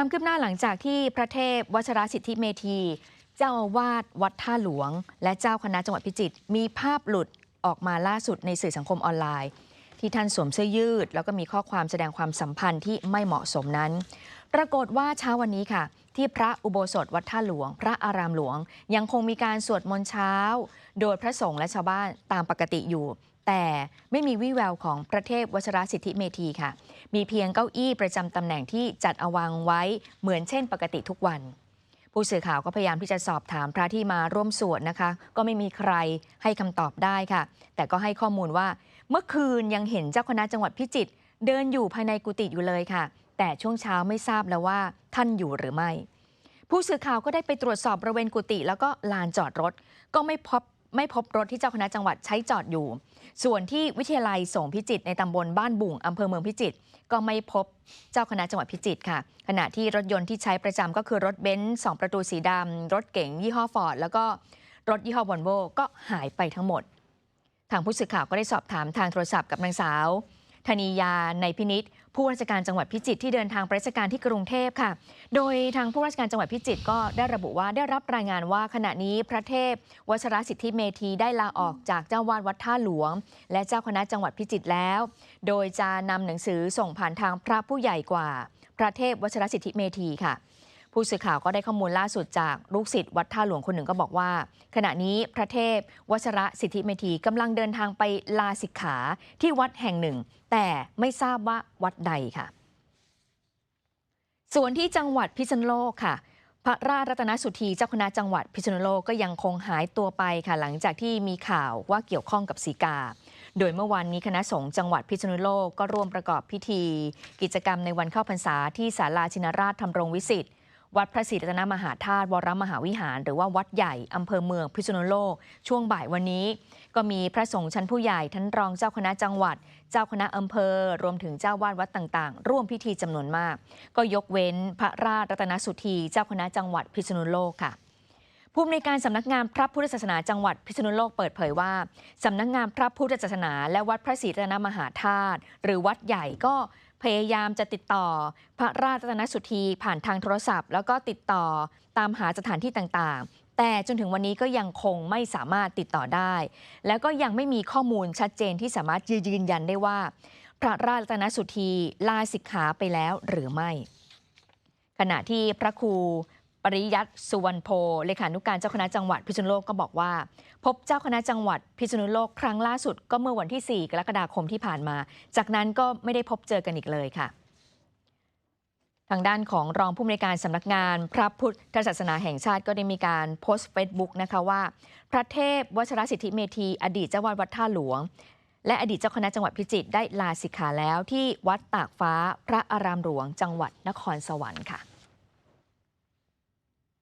ความคืบหน้าหลังจากที่พระเทพวชรสิทธิเมธี เจ้าอาวาสวัดท่าหลวง และเจ้าคณะจังหวัดพิจิตรมีภาพหลุดออกมาล่าสุดในสื่อสังคมออนไลน์ ที่ท่านสวมเสื้อยืด แล้วก็มีข้อความแสดงความสัมพันธ์ที่ไม่เหมาะสมนั้น ปรากฏว่าเช้าวันนี้ค่ะ ที่พระอุโบสถวัดท่าหลวง พระอารามหลวง ยังคงมีการสวดมนต์เช้า โดยพระสงฆ์และชาวบ้านตามปกติอยู่ แต่ไม่มีวิแววของพระเทพวชรสิทธิเมธีค่ะ มีเพียงเก้าอี้ประจำตำแหน่งที่จัดเอาวางไว้เหมือนเช่นปกติทุกวัน ผู้สื่อข่าวก็พยายามที่จะสอบถามพระที่มาร่วมสวดนะคะ ก็ไม่มีใครให้คำตอบได้ค่ะ แต่ก็ให้ข้อมูลว่า เมื่อคืนยังเห็นเจ้าคณะจังหวัดพิจิตรเดินอยู่ภายในกุฏิอยู่เลยค่ะ แต่ช่วงเช้าไม่ทราบแล้วว่าท่านอยู่หรือไม่ ผู้สื่อข่าวก็ได้ไปตรวจสอบบริเวณกุฏิแล้วก็ลานจอดรถ ก็ไม่พบ ไม่พบรถที่เจ้าคณะจังหวัดใช้จอดอยู่ ส่วนที่วิทยาลัยสงพิจิตรในตำบลบ้านบุ่งอำเภอเมืองพิจิตรก็ไม่พบเจ้าคณะจังหวัดพิจิตรค่ะ ขณะที่รถยนต์ที่ใช้ประจำก็คือรถเบนซ์สองประตูสีดำรถเก๋งยี่ห้อฟอร์ดแล้วก็รถยี่ห้อวอลโวก็หายไปทั้งหมด ทางผู้สื่อข่าวก็ได้สอบถามทางโทรศัพท์กับนางสาว ธนียาในพินิษผู้ราชการจังหวัดพิจิตรที่เดินทางไปราชการที่กรุงเทพค่ะ โดยทางผู้ราชการจังหวัดพิจิตรก็ได้ระบุว่าได้รับรายงานว่าขณะนี้พระเทพวชรสิทธิเมธีได้ลาออกจากเจ้าวาดวัดท่าหลวง และเจ้าคณะจังหวัดพิจิตรแล้ว โดยจะนำหนังสือส่งผ่านทางพระผู้ใหญ่กว่า พระเทพวชรสิทธิเมธีค่ะ ผู้สื่อข่าวก็ได้ข้อมูลล่าสุดจากลูกศิษย์วัดท่าหลวงคนหนึ่งก็บอกว่า ขณะนี้พระเทพวชระสิทธิเมธีกำลังเดินทางไปลาสิกขาที่วัดแห่งหนึ่ง แต่ไม่ทราบว่าวัดใดค่ะ ส่วนที่จังหวัดพิษณุโลกค่ะพระราชรัตนสุธีเจ้าคณะจังหวัดพิษณุโลกก็ยังคงหายตัวไปค่ะหลังจากที่มีข่าวว่าเกี่ยวข้องกับสีกา โดยเมื่อวานนี้คณะสงฆ์จังหวัดพิษณุโลกก็ร่วมประกอบพิธี กิจกรรมในวันเข้าพรรษาที่ศาลาชินราชธรรมรงวิสิทธิ์ วัดพระศรีรัตนมหาธาตุวรมหาวิหาร หรือว่าวัดใหญ่อำเภอเมืองพิษณุโลก ช่วงบ่ายวันนี้ ก็มีพระสงฆ์ชั้นผู้ใหญ่ท่านรองเจ้าคณะจังหวัด เจ้าคณะอำเภอ รวมถึงเจ้าวาดวัดต่างๆ ร่วมพิธีจำนวนมาก ก็ยกเว้นพระราชรัตนสุธี เจ้าคณะจังหวัดพิษณุโลกค่ะผู้อำนวยการสำนักงานพระพุทธศาสนาจังหวัดพิษณุโลกเปิดเผยว่าสำนักงานพระพุทธศาสนา และวัดพระศรีรัตนมหาธาตุหรือวัดใหญ่ก็ พยายามจะติดต่อพระราชรัตนสุธีผ่านทางโทรศัพท์ แล้วก็ติดต่อตามหาสถานที่ต่างๆ แต่จนถึงวันนี้ก็ยังคงไม่สามารถติดต่อได้ แล้วก็ยังไม่มีข้อมูลชัดเจนที่สามารถยืนยันได้ว่า พระราชรัตนสุธีลาสิกขาไปแล้วหรือไม่ ขณะที่พระครู ปริยัติสุวรรณโพเลขานุการเจ้าคณะจังหวัดพิษณุโลกก็บอกว่า พบเจ้าคณะจังหวัดพิษณุโลกครั้งล่าสุดก็เมื่อวันที่ 4 กรกฎาคมที่ผ่านมา จากนั้นก็ไม่ได้พบเจอกันอีกเลยค่ะ ทางด้านของรองผู้อำนวยการสำนักงาน พระพุทธศาสนาแห่งชาติก็ได้มีการโพสต์เฟซบุ๊กนะคะว่า พระเทพวชรสิทธิเมธีอดีตเจ้าวาดวัดท่าหลวงและอดีตเจ้าคณะจังหวัดพิจิตรได้ลาสิกขาแล้วที่วัดตากฟ้าพระอารามหลวง จังหวัดนครสวรรค์ค่ะ